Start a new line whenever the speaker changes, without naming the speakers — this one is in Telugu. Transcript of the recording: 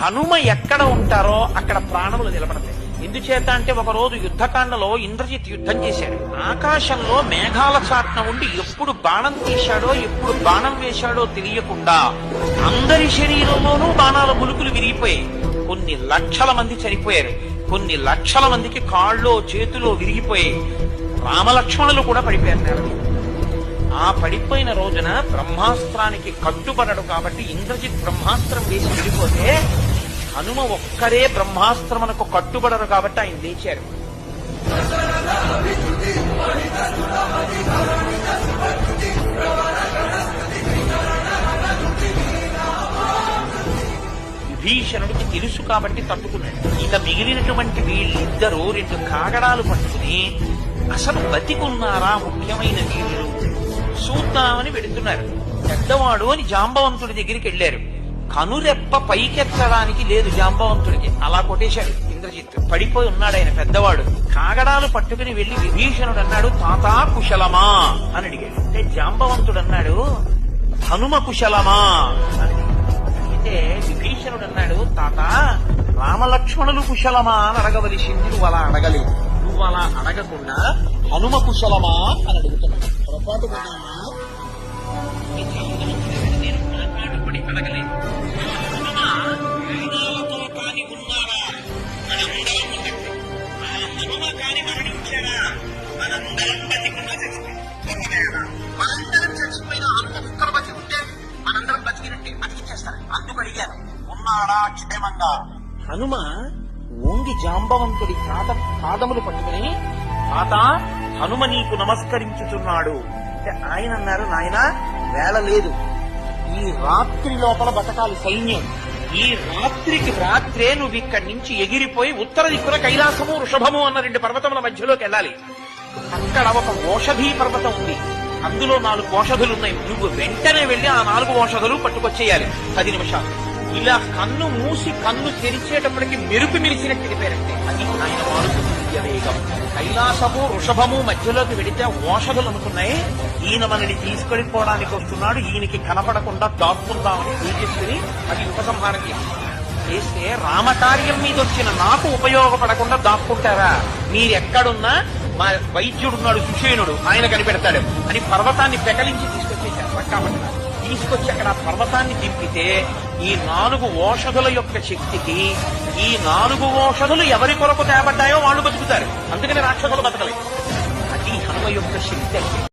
హనుమ ఎక్కడ ఉంటారో అక్కడ ప్రాణములు నిలబడతాయి. ఎందుచేత అంటే ఒక రోజు యుద్ధకాండలో ఇంద్రజిత్ యుద్ధం చేశాడు. ఆకాశంలో మేఘాల చాట్న ఉండి ఎప్పుడు బాణం తీశాడో ఎప్పుడు బాణం వేశాడో తెలియకుండా అందరి శరీరంలోనూ బాణాల ములుకులు విరిగిపోయాయి. కొన్ని లక్షల మంది చనిపోయారు. కొన్ని లక్షల మందికి కాళ్ళో చేతిలో విరిగిపోయాయి. రామలక్ష్మణులు కూడా పడిపోయారు నేల ఆ పడిపోయిన రోజున బ్రహ్మాస్త్రానికి కట్టుబడడు కాబట్టి ఇంద్రజిత్ బ్రహ్మాస్త్రం వేసి విడిపోతే హనుమ ఒక్కరే బ్రహ్మాస్త్రమునకు కట్టుబడరు కాబట్టి ఆయన లేచారు. విభీషణుడికి తెలుసు కాబట్టి తట్టుకున్నాడు. ఇక మిగిలినటువంటి వీళ్ళిద్దరూ రెండు కాగడాలు పట్టుకుని అసలు బతికున్నారా ముఖ్యమైన వీళ్ళు? చూద్దామని వెళుతున్నారు పెద్దవాడు అని జాంబవంతుడి దగ్గరికి వెళ్ళారు. కనురెప్ప పైకెత్తడానికి లేదు జాంబవంతుడికి. అలా కొట్టేశాడు ఇంద్రజిత్. పడిపోయి ఉన్నాడు ఆయన పెద్దవాడు. కాగడాలు పట్టుకుని వెళ్ళి విభీషణుడు అన్నాడు తాతా కుశలమా? అని అడిగాడు. అంటే జాంబవంతుడు అన్నాడు హనుమ కుశలమా? అని అయితే విభీషణుడు అన్నాడు తాత రామలక్ష్మణులు కుశలమా? అని అడగవలసింది నువ్వు అలా అడగలేదు. నువ్వు అలా అడగకుండా హనుమ కుశలమా? అని అడుగుతున్నావు పొరపాటు మనందరం చచ్చిపోయిన హనుమ ఒక్కరు బతి ఉంటే మనందరం బతికినట్టే బతికిచ్చేస్తారు అందుకు అడిగారు ఉన్నాడా క్షేమంగా హనుమ ఓంగి జాంబవంతుడి పాద పాదములు పట్టుకుని తాత హనుమ నీకు నమస్కరించుచున్నాడు. అంటే ఆయన అన్నారు నాయన వేళ లేదు. ఈ రాత్రి లోపల బతకాలి సైన్యం. ఈ రాత్రికి రాత్రే నువ్వు ఇక్కడి నుంచి ఎగిరిపోయి ఉత్తర దిక్కున కైలాసము వృషభము అన్న రెండు పర్వతముల మధ్యలోకి వెళ్ళాలి. అక్కడ ఒక ఓషధీ పర్వతం ఉంది. అందులో నాలుగు ఓషధులు ఉన్నాయి. నువ్వు వెంటనే వెళ్ళి ఆ నాలుగు ఓషధులు పట్టుకొచ్చేయాలి. పది నిమిషాలు. ఇలా కన్ను మూసి కన్ను తెరిచేటప్పటికి మెరుపు మెరిచినట్టు తెలిపారంటే అది ఆయన మారుతి వేగం కైలాసము వృషభము మధ్యలోకి వెడితే ఓషధులు అనుకున్నాయి. ఈయన మనని తీసుకెళ్ళిపోవడానికి వస్తున్నాడు. ఈయనకి కనపడకుండా దాక్కుందామని పూజిస్తుని అది ఉపసంహారం చేస్తే రామకార్యం మీద వచ్చిన నాకు ఉపయోగపడకుండా దాక్కుంటారా? మీరెక్కడున్నా మా వైద్యుడున్నాడు సుషేనుడు ఆయన కనిపెడతాడు అని పర్వతాన్ని పెకలించి తీసుకొచ్చేసారు పక్కాపట్ల తీసుకొచ్చి అక్కడ పర్వతాన్ని దింపితే ఈ నాలుగు ఓషధుల యొక్క శక్తికి ఈ నాలుగు ఓషధులు ఎవరి కొరకు తేబడ్డాయో అందుకని రాక్షసులు బతకలేదు అది హనుమ యొక్క శక్తి అంటే